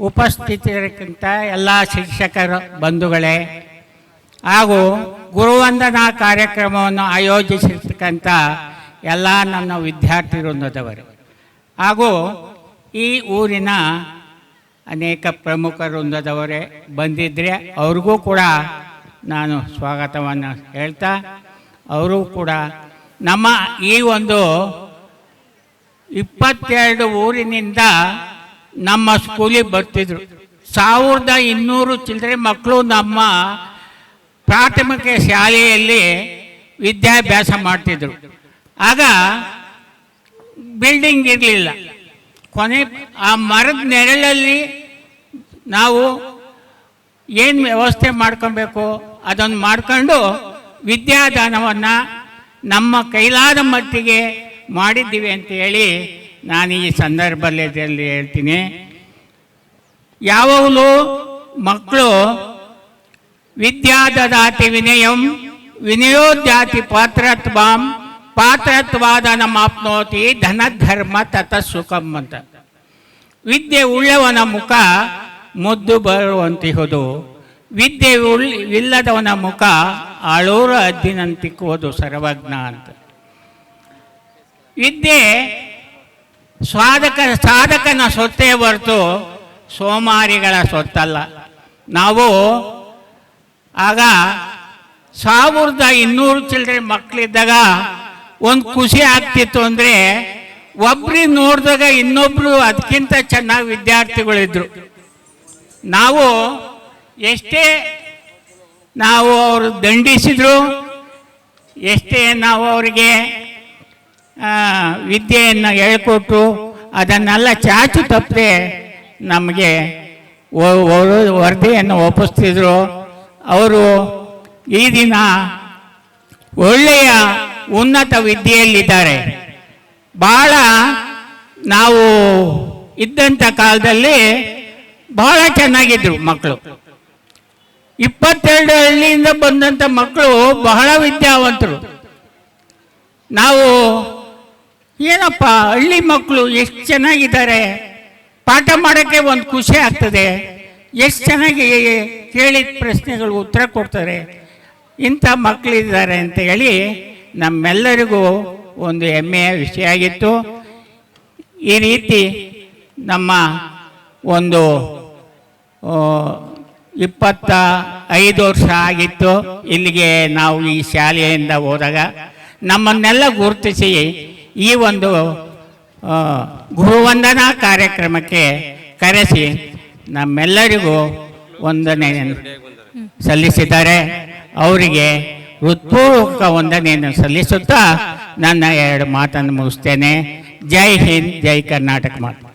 ಉಪಸ್ಥಿತರಿಗಿಂತ ಎಲ್ಲ ಶಿಕ್ಷಕರ, ಬಂಧುಗಳೇ, ಹಾಗೂ ಗುರುವಂದನಾ ಕಾರ್ಯಕ್ರಮವನ್ನು ಆಯೋಜಿಸಿರ್ತಕ್ಕಂಥ ಎಲ್ಲ ನನ್ನ ವಿದ್ಯಾರ್ಥಿ ವೃಂದದವರು ಹಾಗೂ ಈ ಊರಿನ ಅನೇಕ ಪ್ರಮುಖ ವೃಂದದವರೇ ಬಂದಿದ್ದರೆ ಅವ್ರಿಗೂ ಕೂಡ ನಾನು ಸ್ವಾಗತವನ್ನು ಹೇಳ್ತಾ, ಅವರು ಕೂಡ ನಮ್ಮ ಈ ಒಂದು ಇಪ್ಪತ್ತೆರಡು ಊರಿನಿಂದ ನಮ್ಮ ಸ್ಕೂಲಿಗೆ ಬರ್ತಿದ್ರು. ಸಾವಿರದ ಇನ್ನೂರು ಚಿಲ್ಲರೆ ಮಕ್ಕಳು ನಮ್ಮ ಪ್ರಾಥಮಿಕ ಶಾಲೆಯಲ್ಲಿ ವಿದ್ಯಾಭ್ಯಾಸ ಮಾಡ್ತಿದ್ರು. ಆಗ ಬಿಲ್ಡಿಂಗ್ ಇರಲಿಲ್ಲ. ಕೊನೆ ಆ ಮರದ ನೆರಳಲ್ಲಿ ನಾವು ಏನು ವ್ಯವಸ್ಥೆ ಮಾಡ್ಕೊಬೇಕು? ಅದನ್ನು ಮಾಡ್ಕೊಂಡು ವಿದ್ಯಾದಾನವನ್ನು ನಮ್ಮ ಕೈಲಾದ ಮಟ್ಟಿಗೆ ಮಾಡಿದ್ದೀವಿ ಅಂತ ಹೇಳಿ ನಾನು ಈ ಸಂದರ್ಭದಲ್ಲಿ ಹೇಳ್ತೀನಿ. ಯಾವಾಗಲೂ ಮಕ್ಕಳು ವಿದ್ಯಾದದಾತಿ ವಿನಯಂ ವಿನಯೋದ್ಯಾತಿ ಪಾತ್ರತ್ವಾಂ ಆಪ್ನೋತಿ ಧನ ಧನಧರ್ಮ ತತ ಸುಖಂ ಅಂತ. ವಿದ್ಯೆ ಉಳ್ಳವನ ಮುಖ ಮುದ್ದು ಬರುವಂತಿಹುದು. ವಿದ್ಯೆ ಉಳ್ ಇಲ್ಲದವನ ಮುಖ ಆಳೂರು ಅದ್ದಿನಂತಿಕ್ಕುವುದು ಸರ್ವಜ್ಞ ಅಂತ. ವಿದ್ಯೆ ಸಾಧಕ ಸಾಧಕನ ಸೊತ್ತೇ ಹೊರತು ಸೋಮಾರಿಗಳ ಸೊತ್ತಲ್ಲ. ನಾವು ಆಗ ಸಾವಿರದ ಇನ್ನೂರು ಚಿಲ್ಡ್ರೆ ಮಕ್ಕಳಿದ್ದಾಗ ಒಂದು ಖುಷಿ ಆಗ್ತಿತ್ತು ಅಂದರೆ ಒಬ್ರಿ ನೋಡಿದಾಗ ಇನ್ನೊಬ್ರು ಅದಕ್ಕಿಂತ ಚೆನ್ನಾಗಿ ವಿದ್ಯಾರ್ಥಿಗಳಿದ್ರು. ನಾವು ಎಷ್ಟೇ ನಾವು ಅವರು ದಂಡಿಸಿದ್ರು, ಎಷ್ಟೇ ನಾವು ಅವರಿಗೆ ವಿದ್ಯೆಯನ್ನು ಹೇಳ್ಕೊಟ್ಟು ಅದನ್ನೆಲ್ಲ ಚಾಚು ತಪ್ಪದೆ ನಮಗೆ ವರದಿಯನ್ನು ಒಪ್ಪಿಸ್ತಿದ್ರು. ಅವರು ಈ ದಿನ ಒಳ್ಳೆಯ ಉನ್ನತ ವಿದ್ಯೆಯಲ್ಲಿದ್ದಾರೆ. ಬಹಳ ನಾವು ಇದ್ದಂಥ ಕಾಲದಲ್ಲಿ ಬಹಳ ಚೆನ್ನಾಗಿದ್ರು ಮಕ್ಕಳು. ಇಪ್ಪತ್ತೆರಡು ಹಳ್ಳಿಯಿಂದ ಬಂದಂಥ ಮಕ್ಕಳು ಬಹಳ ವಿದ್ಯಾವಂತರು. ನಾವು ಏನಪ್ಪ, ಹಳ್ಳಿ ಮಕ್ಕಳು ಎಷ್ಟು ಚೆನ್ನಾಗಿದ್ದಾರೆ. ಪಾಠ ಮಾಡೋಕ್ಕೆ ಒಂದು ಖುಷಿ ಆಗ್ತದೆ. ಎಷ್ಟು ಚೆನ್ನಾಗಿ ಕೇಳಿದ ಪ್ರಶ್ನೆಗಳು ಉತ್ತರ ಕೊಡ್ತಾರೆ. ಇಂಥ ಮಕ್ಕಳಿದ್ದಾರೆ ಅಂತ ಹೇಳಿ ನಮ್ಮೆಲ್ಲರಿಗೂ ಒಂದು ಹೆಮ್ಮೆಯ ವಿಷಯ ಆಗಿತ್ತು. ಈ ರೀತಿ ನಮ್ಮ ಒಂದು ಇಪ್ಪತ್ತ ಐದು ವರ್ಷ ಆಗಿತ್ತು. ಇಲ್ಲಿಗೆ ನಾವು ಈ ಶಾಲೆಯಿಂದ ಹೋದಾಗ ನಮ್ಮನ್ನೆಲ್ಲ ಗುರುತಿಸಿ ಈ ಒಂದು ಗುರುವಂದನಾ ಕಾರ್ಯಕ್ರಮಕ್ಕೆ ಕರೆಸಿ ನಮ್ಮೆಲ್ಲರಿಗೂ ವಂದನೆಯನ್ನು ಸಲ್ಲಿಸಿದ್ದಾರೆ. ಅವರಿಗೆ ಹೃತ್ಪೂರ್ವಕ ವಂದನೆಯನ್ನು ಸಲ್ಲಿಸುತ್ತಾ ನನ್ನ ಎರಡು ಮಾತನ್ನು ಮುಗಿಸ್ತೇನೆ. ಜೈ ಹಿಂದ್, ಜೈ ಕರ್ನಾಟಕ ಮಾತು.